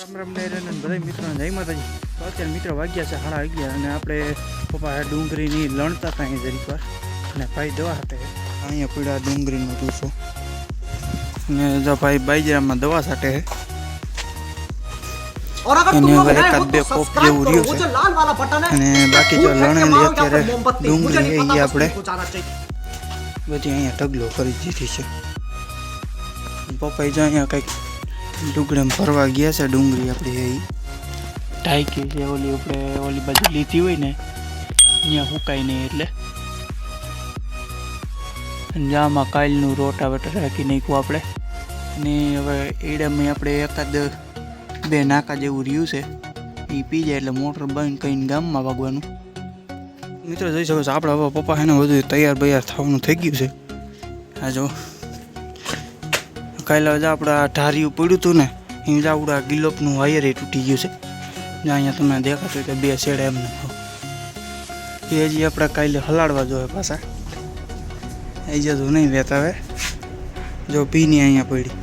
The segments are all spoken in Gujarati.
રામ રામ અને બધા મિત્રો જય માતાજી. તો અત્યારે મિત્રો વાગ્યા છે હાડા વાગ્યા અને આપણે પપ્પા ડુંગળીની લણતા હતા અહીં જરીક વાર અને ભાઈ દવા hatte અહીંયા પીડા ડુંગળીનો ટૂસો અને જો ભાઈ બાઈજરામાં દવા છે. અને હવે એકાદ બે કોપ જેવું રહ્યું છે અને બાકી જો લણેલી અત્યારે ડુંગળી એ આપણે બધી અહીંયા ઢગલો કરી દીધી છે પપ્પાએ જો અહીંયા કંઈક ડુંગળીમાં ફરવા ગયા છે ડુંગળી આપણી એ ટાઈકી છે ઓલી આપણે ઓલી બાજુ લીધી હોય ને અહીંયા હુકાય નહીં એટલે જામાં કાલનું રોટા વટા રાખી નાખ્યું આપણે અને હવે એડામાં આપણે એકાદ બે નાકા જેવું રહ્યું છે. એ પી જાય એટલે મોટર બંધ કરીને ગામમાં વાગવાનું. મિત્રો, જોઈ શકો છો, આપણે હવે પપ્પા એને બધું તૈયાર બૈયાર થવાનું થઈ ગયું છે. આ જો, કાલે જ આપણે આ ઢારિયું પડ્યું હતું ને એ જ આપણા ગિલોપનું વાયર એ તૂટી ગયું છે. જ્યાં અહીંયા તમને દેખાતું કે બે શેડ એમ એ હજી આપણે કાલે હલાડવા જોઈએ પાછા. એ જતું નહીં વહેતા હવે જો પીની અહીંયા પડી.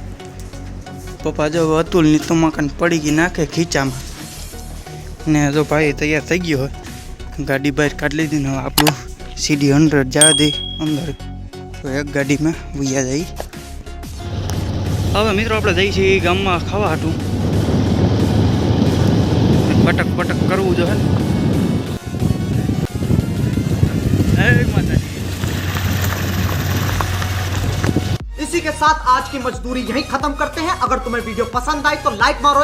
પપ્પા જો અતુલની તમાકન પડી ગઈ નાખે ખીચામાં. ને જો ભાઈ તૈયાર થઈ ગયો હોય ગાડી બહાર કાઢી લીધી ને આપણું સીડી હંડ્રેડ જવા દઈ અંદર. તો એક ગાડીમાં વૈયા જઈ હવે મિત્રો આપણે જઈએ છીએ ગામમાં ખાવા હાટું પટક પટક કરવું જોઈએ હે માતાજી इसी के साथ आज की मजदूरी यहीं खत्म करते हैं अगर तुम्हें वीडियो पसंद आई तो लाइक मारो